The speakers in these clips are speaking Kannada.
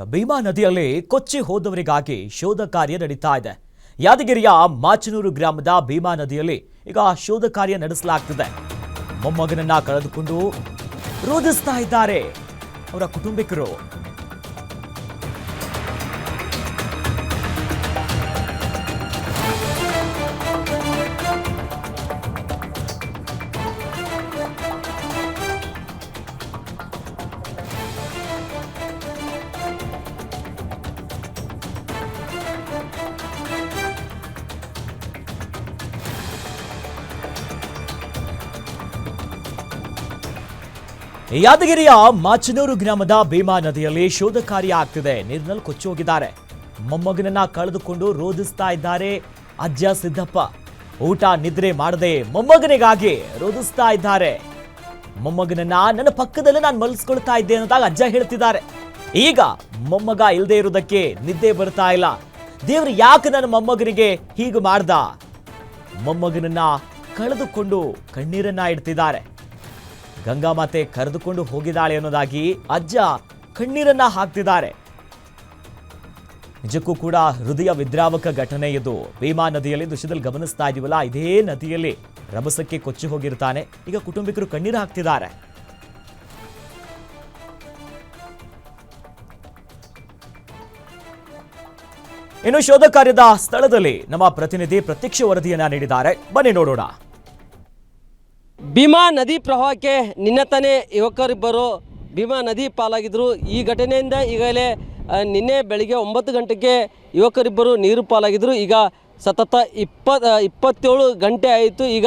ಭೀಮಾ ನದಿಯಲ್ಲಿ ಕೊಚ್ಚಿ ಹೋದವರಿಗಾಗಿ ಶೋಧ ಕಾರ್ಯ ನಡೀತಾ ಇದೆ. ಯಾದಗಿರಿಯ ಮಾಚನೂರು ಗ್ರಾಮದ ಭೀಮಾ ನದಿಯಲ್ಲಿ ಈಗ ಶೋಧ ಕಾರ್ಯ ನಡೆಸಲಾಗ್ತಿದೆ. ಮೊಮ್ಮಗನನ್ನ ಕಳೆದುಕೊಂಡು ರೋಧಿಸ್ತಾ ಇದ್ದಾರೆ ಅವರ ಕುಟುಂಬಿಕರು. ಯಾದಗಿರಿಯ ಮಾಚನೂರು ಗ್ರಾಮದ ಭೀಮಾ ನದಿಯಲ್ಲಿ ಶೋಧ ಕಾರ್ಯ ಆಗ್ತಿದೆ. ನೀರಿನಲ್ಲಿ ಕೊಚ್ಚಿ ಹೋಗಿದ್ದಾರೆ. ಮೊಮ್ಮಗನನ್ನ ಕಳೆದುಕೊಂಡು ರೋಧಿಸ್ತಾ ಇದ್ದಾರೆ ಅಜ್ಜ ಸಿದ್ದಪ್ಪ. ಊಟ ನಿದ್ರೆ ಮಾಡದೆ ಮೊಮ್ಮಗನಿಗಾಗಿ ರೋಧಿಸ್ತಾ ಇದ್ದಾರೆ. ಮೊಮ್ಮಗನನ್ನ ನನ್ನ ಪಕ್ಕದಲ್ಲೇ ನಾನು ಮಲಗಿಸ್ಕೊಳ್ತಾ ಇದ್ದೆ ಅನ್ನೋದಾಗ ಅಜ್ಜ ಹೇಳ್ತಿದ್ದಾರೆ. ಈಗ ಮೊಮ್ಮಗ ಇಲ್ಲದೆ ಇರೋದಕ್ಕೆ ನಿದ್ದೆ ಬರ್ತಾ ಇಲ್ಲ. ದೇವ್ರು ಯಾಕೆ ನನ್ನ ಮೊಮ್ಮಗನಿಗೆ ಹೀಗೆ ಮಾಡ್ದ? ಮೊಮ್ಮಗನನ್ನ ಕಳೆದುಕೊಂಡು ಕಣ್ಣೀರನ್ನ ಇಡ್ತಿದ್ದಾರೆ. ಗಂಗಾಮಾತೆ ಕರೆದುಕೊಂಡು ಹೋಗಿದ್ದಾಳೆ ಅನ್ನೋದಾಗಿ ಅಜ್ಜ ಕಣ್ಣೀರನ್ನ ಹಾಕ್ತಿದ್ದಾರೆ. ನಿಜಕ್ಕೂ ಕೂಡ ಹೃದಯ ವಿದ್ರಾವಕ ಘಟನೆ ಇದು. ಭೀಮಾ ನದಿಯಲ್ಲಿ ದೃಶ್ಯದಲ್ಲಿ ಗಮನಿಸ್ತಾ ಇದೀವಲ್ಲ, ಇದೇ ನದಿಯಲ್ಲಿ ರಭಸಕ್ಕೆ ಕೊಚ್ಚಿ ಹೋಗಿರ್ತಾನೆ. ಈಗ ಕುಟುಂಬಿಕರು ಕಣ್ಣೀರು ಹಾಕ್ತಿದ್ದಾರೆ. ಇನ್ನು ಶೋಧ ಕಾರ್ಯದ ಸ್ಥಳದಲ್ಲಿ ನಮ್ಮ ಪ್ರತಿನಿಧಿ ಪ್ರತ್ಯಕ್ಷ ವರದಿಯನ್ನ ನೀಡಿದ್ದಾರೆ. ಬನ್ನಿ ನೋಡೋಣ. ಭೀಮಾ ನದಿ ಪ್ರವಾಹಕ್ಕೆ ನಿನ್ನೆ ತಾನೇ ಯುವಕರಿಬ್ಬರು ಭೀಮಾ ನದಿ ಪಾಲಾಗಿದ್ದರು ಈ ಘಟನೆಯಿಂದ ಈಗಲೇ ನಿನ್ನೆ ಬೆಳಗ್ಗೆ ಒಂಬತ್ತು ಗಂಟೆಗೆ ಯುವಕರಿಬ್ಬರು ನೀರು ಪಾಲಾಗಿದ್ದರು ಈಗ ಸತತ ಇಪ್ಪತ್ ಇಪ್ಪತ್ತೇಳು ಗಂಟೆ ಆಯಿತು. ಈಗ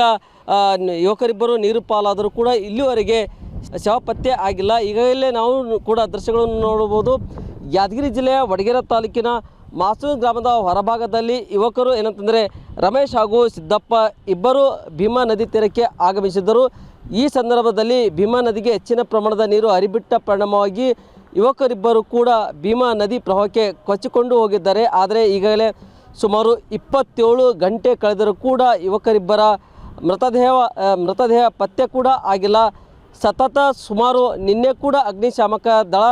ಯುವಕರಿಬ್ಬರು ನೀರು ಪಾಲಾದರೂ ಕೂಡ ಇಲ್ಲಿವರೆಗೆ ಶವ ಪತ್ತೆ ಆಗಿಲ್ಲ. ಈಗಾಗಲೇ ನಾವು ಕೂಡ ದೃಶ್ಯಗಳನ್ನು ನೋಡಬಹುದು. ಯಾದಗಿರಿ ಜಿಲ್ಲೆಯ ವಡಗೇರ ತಾಲೂಕಿನ ಮಾಸೂರು ಗ್ರಾಮದ ಹೊರಭಾಗದಲ್ಲಿ ಯುವಕರು ಏನಂತಂದರೆ ರಮೇಶ್ ಹಾಗೂ ಸಿದ್ದಪ್ಪ ಇಬ್ಬರು ಭೀಮಾ ನದಿ ತೀರಕ್ಕೆ ಆಗಮಿಸಿದ್ದರು. ಈ ಸಂದರ್ಭದಲ್ಲಿ ಭೀಮಾ ನದಿಗೆ ಹೆಚ್ಚಿನ ಪ್ರಮಾಣದ ನೀರು ಹರಿಬಿಟ್ಟ ಪರಿಣಾಮವಾಗಿ ಯುವಕರಿಬ್ಬರು ಕೂಡ ಭೀಮಾ ನದಿ ಪ್ರವಾಹಕ್ಕೆ ಕೊಚ್ಚಿಕೊಂಡು ಹೋಗಿದ್ದಾರೆ. ಆದರೆ ಈಗಲೇ ಸುಮಾರು ಇಪ್ಪತ್ತೇಳು ಗಂಟೆ ಕಳೆದರೂ ಕೂಡ ಯುವಕರಿಬ್ಬರ ಮೃತದೇಹ ಮೃತದೇಹ ಪತ್ತೆ ಕೂಡ ಆಗಿಲ್ಲ. ಸತತ ಸುಮಾರು ನಿನ್ನೆ ಕೂಡ ಅಗ್ನಿಶಾಮಕ ದಳ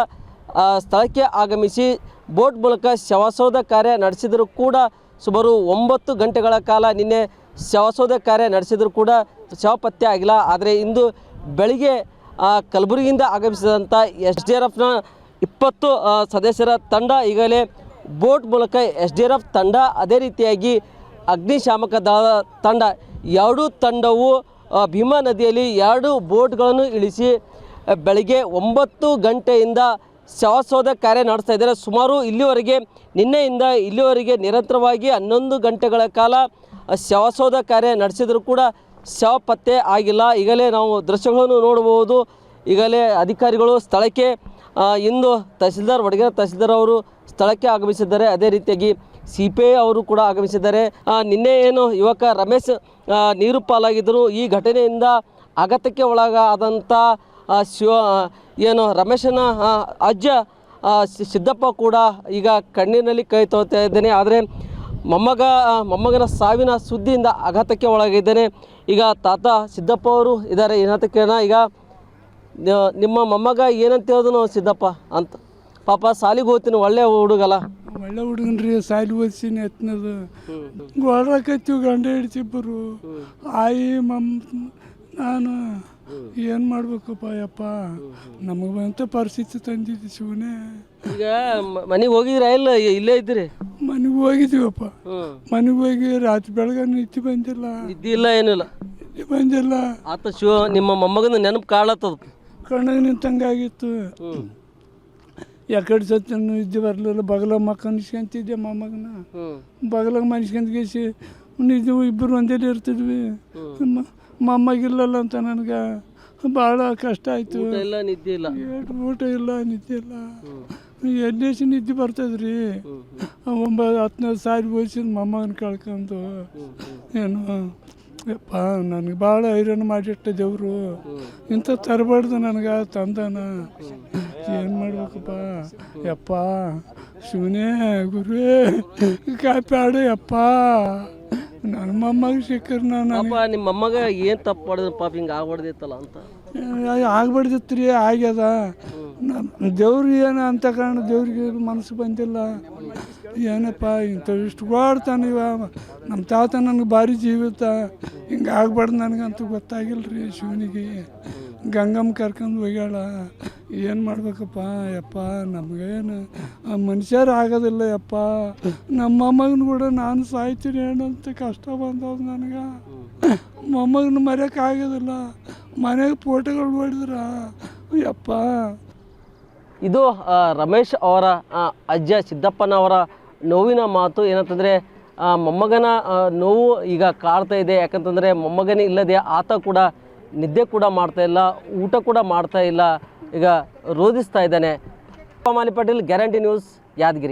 ಸ್ಥಳಕ್ಕೆ ಆಗಮಿಸಿ ಬೋಟ್ ಮೂಲಕ ಶವಸೌಧ ಕಾರ್ಯ ನಡೆಸಿದರೂ ಕೂಡ ಸುಮಾರು ಒಂಬತ್ತು ಗಂಟೆಗಳ ಕಾಲ ನಿನ್ನೆ ಶವಸೌಧ ಕಾರ್ಯ ನಡೆಸಿದರೂ ಕೂಡ ಶವ ಪತ್ತೆ ಆಗಿಲ್ಲ. ಆದರೆ ಇಂದು ಬೆಳಿಗ್ಗೆ ಕಲಬುರಗಿಯಿಂದ ಆಗಮಿಸಿದಂಥ ಎಸ್ ಡಿ ಆರ್ ಎಫ್ನ ಇಪ್ಪತ್ತು ಸದಸ್ಯರ ತಂಡ ಈಗಲೇ ಬೋಟ್ ಮೂಲಕ ಎಸ್ ಡಿ ಆರ್ ಎಫ್ ತಂಡ, ಅದೇ ರೀತಿಯಾಗಿ ಅಗ್ನಿಶಾಮಕ ದಳದ ತಂಡ, ಎರಡೂ ತಂಡವು ಭೀಮಾ ನದಿಯಲ್ಲಿ ಎರಡು ಬೋಟ್ಗಳನ್ನು ಇಳಿಸಿ, ಬೆಳಿಗ್ಗೆ ಒಂಬತ್ತು ಗಂಟೆಯಿಂದ ಶವಸೌಧ ಕಾರ್ಯ ನಡೆಸ್ತಾ ಇದ್ದಾರೆ. ಸುಮಾರು ಇಲ್ಲಿವರೆಗೆ, ನಿನ್ನೆಯಿಂದ ಇಲ್ಲಿವರೆಗೆ ನಿರಂತರವಾಗಿ ಹನ್ನೊಂದು ಗಂಟೆಗಳ ಕಾಲ ಶವಸೌಧ ಕಾರ್ಯ ನಡೆಸಿದರೂ ಕೂಡ ಶವ ಪತ್ತೆ ಆಗಿಲ್ಲ. ಈಗಲೇ ನಾವು ದೃಶ್ಯಗಳನ್ನು ನೋಡಬಹುದು. ಈಗಲೇ ಅಧಿಕಾರಿಗಳು ಸ್ಥಳಕ್ಕೆ ಇಂದು ತಹಸೀಲ್ದಾರ್, ವಡಗೇರ ತಹಸೀಲ್ದಾರ್ ಅವರು ಸ್ಥಳಕ್ಕೆ ಆಗಮಿಸಿದ್ದಾರೆ. ಅದೇ ರೀತಿಯಾಗಿ ಸಿ ಪಿ ಐ ಅವರು ಕೂಡ ಆಗಮಿಸಿದ್ದಾರೆ. ನಿನ್ನೆ ಏನು ಯುವಕ ರಮೇಶ್ ನೀರು ಪಾಲಾಗಿದ್ದರು ಈ ಘಟನೆಯಿಂದ ಆಘಾತಕ್ಕೆ ಒಳಗಾದಂಥ ಶಿವ ಏನು ರಮೇಶನ ಅಜ್ಜ ಸಿದ್ದಪ್ಪ ಕೂಡ ಈಗ ಕಣ್ಣಿನಲ್ಲಿ ಕೈ ತೊಳ್ತಾ ಇದ್ದೇನೆ. ಆದರೆ ಮೊಮ್ಮಗ ಮೊಮ್ಮಗನ ಸಾವಿನ ಸುದ್ದಿಯಿಂದ ಆಘಾತಕ್ಕೆ ಒಳಗಿದ್ದೇನೆ. ಈಗ ತಾತ ಸಿದ್ದಪ್ಪ ಅವರು ಇದ್ದಾರೆ. ಏನಂತ ಕೇಳೋಣ. ಈಗ ನಿಮ್ಮ ಮೊಮ್ಮಗ ಏನಂತ ಹೇಳಿದನು ಸಿದ್ದಪ್ಪ ಅಂತ. ಪಾಪ ಸಾಲಿಗೆ ಹೋಗ್ತೀನಿ ಒಳ್ಳೆ ಹುಡುಗಲ್ಲ. ಒಳ್ಳೆ ಹುಡುಗನ್ರಿ ಸಾಲಿ ಓದಿಸಿನಿ ಎತ್ತನದು ಗೋಡ್ರಾಕತ್ತೀವಿ ಗಂಡ ಹಿಡ್ತಿಬ್ಬರು ಆಯಿ ಮಮ್ಮ ನಾನು ಏನು ಮಾಡ್ಬೇಕಪ್ಪ ಯಪ್ಪ ನಮಗೆ ಅಂತ ಪರಿಸ್ಥಿತಿ ತಂದಿದ್ದು ಶಿವನೇ. ಈಗ ಮನೆಗೆ ಹೋಗಿದ್ರ ಇಲ್ಲ ಇಲ್ಲೇ ಇದ್ರಿ ಮನೆಗೆ ಹೋಗಿದ್ದೀವಪ್ಪ. ಮನೆಗೆ ಹೋಗಿ ರಾತ್ರಿ ಬೆಳಗ್ಗೆ ನಿದ್ದೆ ಬಂದಿಲ್ಲ. ಇದ್ದಿಲ್ಲ ಏನಿಲ್ಲ ನಿದ್ದೆ ಬಂದಿಲ್ಲ. ಆತ ಶಿವ ನಿಮ್ಮ ಮೊಮ್ಮಗನ ನೆನಪು ಕಾಳತ್ತದ ಕಣ್ಣಾಗ ನಿಂತಂಗಾಗಿತ್ತು. ಎಕಡೆ ಯಾಕಡೆ ಸತ್ತ ನಿದ್ದೆ ಬರಲಿಲ್ಲ ಬಗಲ ಮಕ್ಕ ಅನಿಸ್ಕೊಂತಿದ್ದೆ ಮೊಮ್ಮಗನ ಬಗಲಾಗ ಮನ್ಸ್ಕೊಂಡ್ಗೇಸಿ ನಿಜವು ಇಬ್ಬರು ಒಂದೇ ಇರ್ತಿದ್ವಿ. ಮೊಮ್ಮಗಿಲ್ಲಲ್ಲ ಅಂತ ನನಗೆ ಭಾಳ ಕಷ್ಟ ಆಯಿತು. ಇಲ್ಲ ನಿದ್ದೆ ಇಲ್ಲ. ಏಟು ಊಟ ಇಲ್ಲ ನಿದ್ದೆ ಇಲ್ಲ. ಎದ್ದೇಸಿ ನಿದ್ದೆ ಬರ್ತದ್ರಿ. ಒಂಬತ್ತು ಹತ್ತನೇ ಸಾರಿ ಓದಿಸಿದ ಮೊಮ್ಮಗನ ಕಳ್ಕೊಂಡು ಏನು ಯಪ್ಪ ನನಗೆ ಭಾಳ ಐರನ್ ಮಾಡಿಟ್ಟ ದೇವರು. ಇಂಥ ತರಬಾರ್ದು ನನಗೆ ತಂದನ. ಏನು ಮಾಡ್ಬೇಕಪ್ಪ? ಯಪ್ಪ ಶಿವನೇ ಗುರುವೇ ಕಾಪಾಡು ಯಪ್ಪ. ನನ್ನ ಮೊಮ್ಮಗ ಸಿಕ್ಕರ್ ನಾನು ಪಾಪ ನಿಮ್ಮ ಮೊಮ್ಮಗ ಏನು ತಪ್ಪು ಮಾಡಿದ್ರು ಪಾಪ ಹಿಂಗೆ ಆಗ್ಬಾರ್ದಿತ್ತಲ್ಲ ಅಂತ. ಆಗ್ಬಾರ್ದಿತ್ತು ರೀ ಆಗ್ಯದ. ನಮ್ಮ ದೇವ್ರಿಗೆ ಏನು ಅಂತ ಕಾರಣ ದೇವ್ರಿಗೆ ಮನಸ್ಸು ಬಂದಿಲ್ಲ. ಏನಪ್ಪ ಇಂಥ ಇಷ್ಟು ಓಡ್ತಾನೆ ಇವ. ನಮ್ಮ ತಾತ ನನಗೆ ಭಾರಿ ಜೀವಿತ. ಹಿಂಗೆ ಆಗ್ಬಾರ್ದು ನನಗಂತೂ ಗೊತ್ತಾಗಿಲ್ಲ ರೀ ಶಿವನಿಗೆ. ಗಂಗಮ್ಮ ಕರ್ಕೊಂಡು ಹೋಗ್ಯಾಳ. ಏನು ಮಾಡ್ಬೇಕಪ್ಪ, ಯಪ್ಪ, ನಮಗೇನು ಮನುಷ್ಯರು ಆಗೋದಿಲ್ಲ ಯಪ್ಪ. ನಮ್ಮ ಮೊಮ್ಮಗನ ಕೂಡ ನಾನು ಸಾಯ್ತೀನಿ ಏನಂತ ಕಷ್ಟ ಬಂದವ್ ನನಗೆ. ಮೊಮ್ಮಗನ ಮರೆಯೋಕ್ಕಾಗೋದಿಲ್ಲ ಮನೆಗೆ ಫೋಟೋಗಳು ಹೊಡೆದ್ರ ಯಪ್ಪ. ಇದು ರಮೇಶ್ ಅವರ ಅಜ್ಜ ಸಿದ್ದಪ್ಪನವರ ನೋವಿನ ಮಾತು ಏನಂತಂದರೆ ಮೊಮ್ಮಗನ ನೋವು ಈಗ ಕಾಡ್ತಾ ಇದೆ. ಯಾಕಂತಂದರೆ ಮೊಮ್ಮಗನೇ ಇಲ್ಲದೆ ಆತ ಕೂಡ ನಿದ್ದೆ ಕೂಡ ಮಾಡ್ತಾ ಇಲ್ಲ, ಊಟ ಕೂಡ ಮಾಡ್ತಾ ಇಲ್ಲ. ಈಗ ರೋಧಿಸ್ತಾ ಇದ್ದಾನೆ. Mali Patil guarantee news Yadgiri.